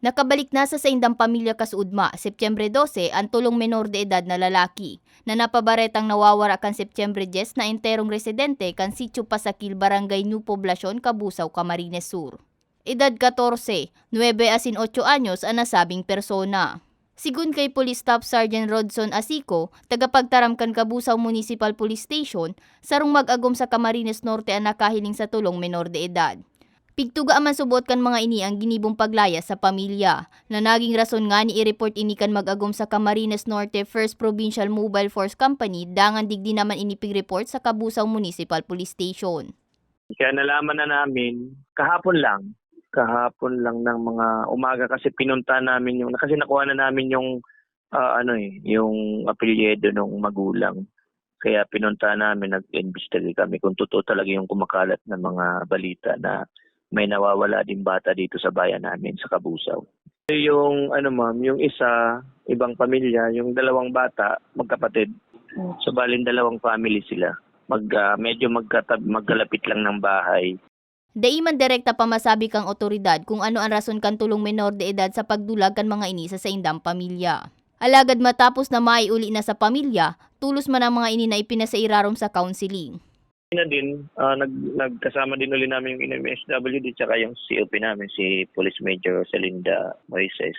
Nakabalik na sa saindang pamilya kasuudma, Setyembre 12, ang tulong menor de edad na lalaki na napabaretang nawawara kan Setyembre 10 na enterong residente kan Sitio Pasakil, Barangay New Poblacion, Kabusaw, Camarines Sur. Edad 14, 9 asin 8 anyos ang nasabing persona. Sigun kay Police Staff Sergeant Rodson Asico, tagapagtaram kan Kabusaw Municipal Police Station, sarong mag-agom sa Camarines Norte ang nakahiling sa tulong menor de edad. Pigtuga man subot kan mga ini ang ginibong paglaya sa pamilya, na naging rason nga ni i-report ini kan mag-agom sa Camarines Norte First Provincial Mobile Force Company, dangan digdi naman ini pig-report sa Kabusaw Municipal Police Station. Kaya nalaman na namin kahapon lang, kahapon lang ng mga umaga kasi pinunta namin yung kasi nakuha na namin yung ah, ano eh, yung apelyido ng magulang. Kaya pinunta namin, nag-investigate kami kung totoo talaga yung kumakalat na mga balita na may nawawala din bata dito sa bayan namin sa Kabusaw. Yung ano ma'am, yung isa, ibang pamilya, yung dalawang bata, magkapatid. So balin dalawang family sila. Mag ah, medyo magkatab magkalapit lang ng bahay. Daiman direkta pa masabi kang otoridad kung ano ang rason kan tulong menor de edad sa pagdulag kan mga ini sa saindang pamilya. Alagad matapos na maiuli na sa pamilya, tulos man ang mga ini na ipinasairarom sa counseling. Na din, ah, nag, nagkasama din uli namin yung NMSWD tsaka yung COP namin, si Police Major Celinda Moises.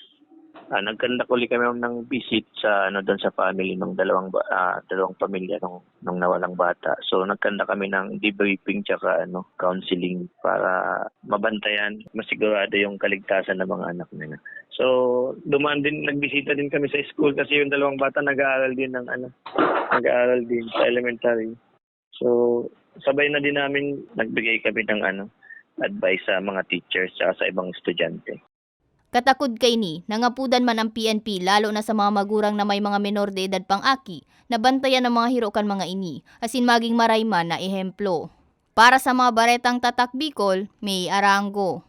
Ah, nagkandak uli kami ng visit sa ano doon sa family ng dalawang ah, dalawang pamilya nung nung nawalang bata. So nagkanda kami ng debriefing tsaka ano counseling para mabantayan, masigurado yung kaligtasan ng mga anak nila. So dumaan din nagbisita din kami sa school kasi yung dalawang bata nag-aaral din ng ano nag-aaral din sa elementary. So sabay na din namin nagbigay kami ng ano advice sa mga teachers at sa ibang estudyante. Katakod kay ni, nangapudan man ang PNP lalo na sa mga magurang na may mga menor de edad pang aki, na bantayan ng mga hirokan mga ini, asin maging marayman na ehemplo. Para sa mga baretang tatak Bicol, may Arango.